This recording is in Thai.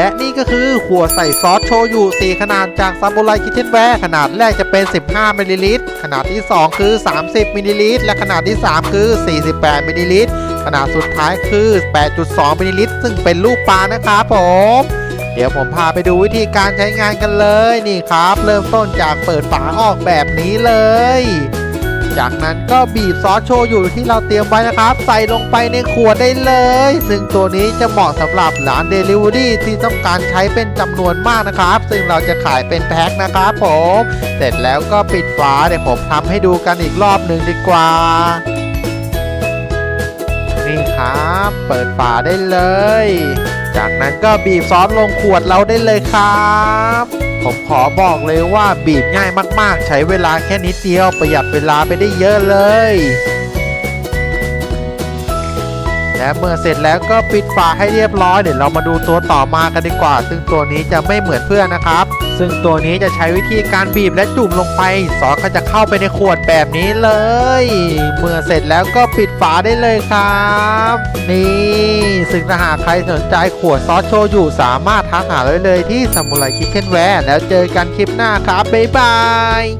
และนี่ก็คือขวดใส่ซอสโชยุ4ขนาดจากซามูไรคิทเทนแวร์ขนาดแรกจะเป็น 15มิลลิลิตรขนาดที่ 2 คือ 30มิลลิลิตรและขนาดที่ 3 คือ 48มิลลิลิตรขนาดสุดท้ายคือ 8.2มิลลิลิตรซึ่งเป็นรูปปลานะครับผมเดี๋ยวผมพาไปดูวิธีการใช้งานกันเลยนี่ครับ เริ่มต้นจากเปิดฝาออกแบบนี้เลย จากนั้นก็บีบซอสโชยุที่เราเตรียมไว้นะครับ ใส่ลงไปในขวดได้เลย ซึ่งตัวนี้จะเหมาะสำหรับร้านเดลิเวอรี่ที่ต้องการใช้เป็นจำนวนมากนะครับ ซึ่งเราจะขายเป็นแพ็คนะครับผม เสร็จแล้วก็ปิดฝาเดี๋ยวผมทำให้ดูกันอีกรอบหนึ่งดีกว่า นี่ครับ เปิดฝาได้เลย จากนั้นก็บีบซอสลงขวดเราได้เลยครับ ผมขอบอกเลยว่าบีบง่ายมากๆ ใช้เวลาแค่นิดเดียวประหยัดเวลาไปได้เยอะเลย เมื่อเสร็จแล้วก็ปิดฝาให้เรียบร้อยเดี๋ยวเรามาดูตัวต่อมากันดีกว่า ซึ่งตัวนี้จะไม่เหมือนเพื่อนนะครับ ซึ่งตัวนี้จะใช้วิธีการบีบและจุ่มลงไปซอสก็จะเข้าไปในขวดแบบนี้เลย เมื่อเสร็จแล้วก็ปิดฝาได้เลยครับ นี่ซึ่งถ้าหากใครสนใจขวดซอสโชยุสามารถทักหาได้เลยที่สมุไรคิทเช่นแวร์แล้วเจอกันคลิปหน้าครับบ๊ายบาย